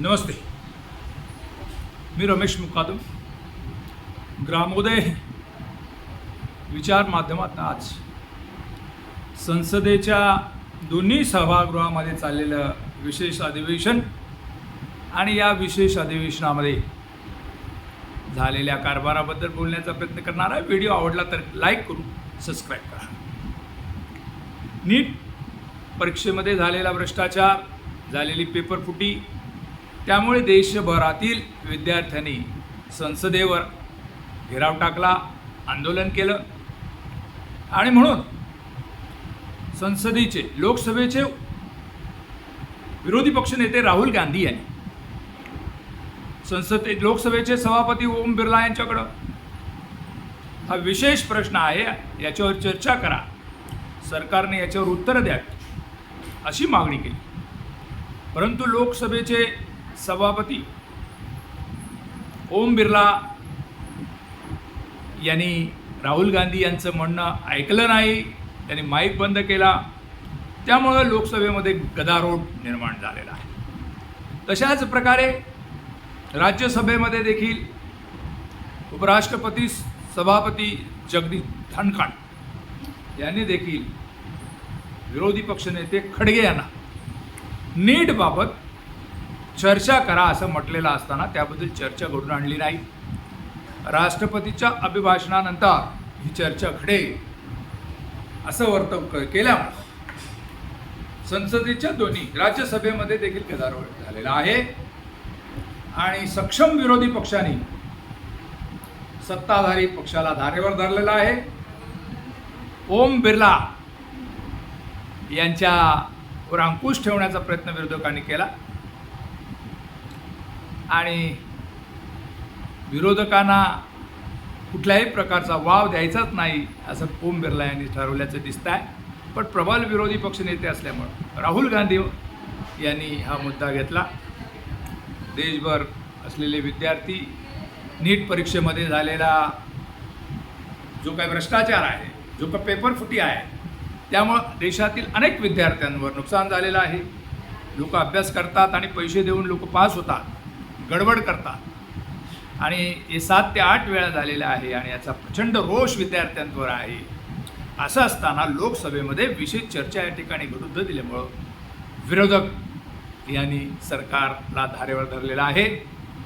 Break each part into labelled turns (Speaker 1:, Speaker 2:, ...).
Speaker 1: नमस्ते। मी रमेश मुकादम। ग्रामोदय विचार माध्यमात आज संसदेच्या दोन्ही सभागृहामध्ये चाललेलं विशेष अधिवेशन आणि या विशेष अधिवेशनामध्ये झालेल्या कारभाराबद्दल बोलण्याचा प्रयत्न करणार आहे. व्हिडिओ आवडला तर लाईक करू सबस्क्राईब करा. नीट परीक्षेमध्ये झालेला भ्रष्टाचार झालेली पेपरफुटी त्यामुळे देशभरातील विद्यार्थ्यांनी संसदेवर घेराव टाकला आंदोलन केलं. आणि म्हणून संसदेचे लोकसभेचे विरोधी पक्षनेते राहुल गांधी यांनी संसदे लोकसभेचे सभापती ओम बिर्ला यांच्याकडं हा विशेष प्रश्न आहे याच्यावर चर्चा करा. सरकारने याच्यावर उत्तरं द्यावी अशी मागणी केली. परंतु लोकसभेचे सभापती ओम बिर्ला यांनी राहुल गांधी यांचं म्हणणं ऐकलं नाही त्यांनी माईक बंद केला. त्यामुळं लोकसभेमध्ये गदारोळ निर्माण झालेला आहे. तशाच प्रकारे राज्यसभेमध्ये देखील उपराष्ट्रपती सभापती जगदीप धनखड यांनी देखील विरोधी पक्षनेते खडगे यांना नीटबाबत चर्चा करा असं म्हटलेलं असताना त्याबद्दल चर्चा घडून आणली नाही. राष्ट्रपतीच्या अभिभाषणानंतर ही चर्चा घडेल असं वर्तव केल्यामुळे केल्यामुळं. संसदेच्या दोन्ही राज्यसभेमध्ये देखील गदारोळ झालेला आहे. आणि सक्षम विरोधी पक्षांनी सत्ताधारी पक्षाला धारेवर धरलेला आहे. ओम बिर्ला यांच्यावर अंकुश ठेवण्याचा प्रयत्न विरोधकांनी केला. आणि विरोधकांना कुठल्याही प्रकारचा वाव द्यायचाच नाही असं ओम बिर्ला यांनी ठरवल्याचं दिसत आहे पण प्रबल विरोधी पक्षनेते असल्यामुळं राहुल गांधी यांनी हा मुद्दा घेतला. देशभर असलेले विद्यार्थी नीट परीक्षेमध्ये झालेला जो काही भ्रष्टाचार आहे जो काही पेपरफुटी आहे त्यामुळं देशातील अनेक विद्यार्थ्यांवर नुकसान झालेलं आहे. लोक अभ्यास करतात आणि पैसे देऊन लोक पास होतात. गडबड करतात. आणि हे सात ते आठ वेळा झालेलं आहे आणि याचा प्रचंड रोष विद्यार्थ्यांवर आहे. असं असताना लोकसभेमध्ये विशेष चर्चा या ठिकाणी विरुद्ध दिल्यामुळं विरोधक यांनी सरकारला धारेवर धरलेला आहे.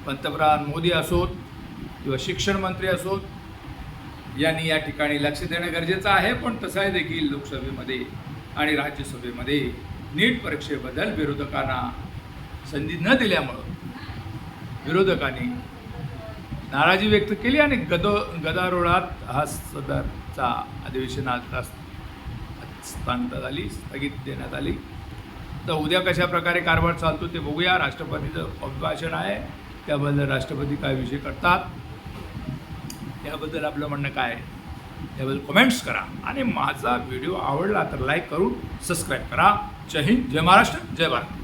Speaker 1: पंतप्रधान मोदी असोत किंवा शिक्षण मंत्री असोत यांनी या ठिकाणी लक्ष देणं गरजेचं आहे. पण तसं आहे देखील लोकसभेमध्ये आणि राज्यसभेमध्ये नीट परीक्षेबद्दल विरोधकांना संधी न दिल्यामुळं विरोधकांनी नाराजी व्यक्त केली आणि गदो गदारोळात हा सदरचा अधिवेशनाचा स्थांत झाली स्थगित देण्यात आली. तर उद्या कशा प्रकारे कारभार चालतो ते बघूया. राष्ट्रपतीचं अभिभाषण आहे. त्याबद्दल राष्ट्रपती काय विषय करतात? याबद्दल आपलं म्हणणं काय त्याबद्दल याबद्दल कमेंट्स करा. आणि माझा व्हिडिओ आवडला तर लाईक करून सबस्क्राईब करा. जय हिंद जय महाराष्ट्र जय भारत.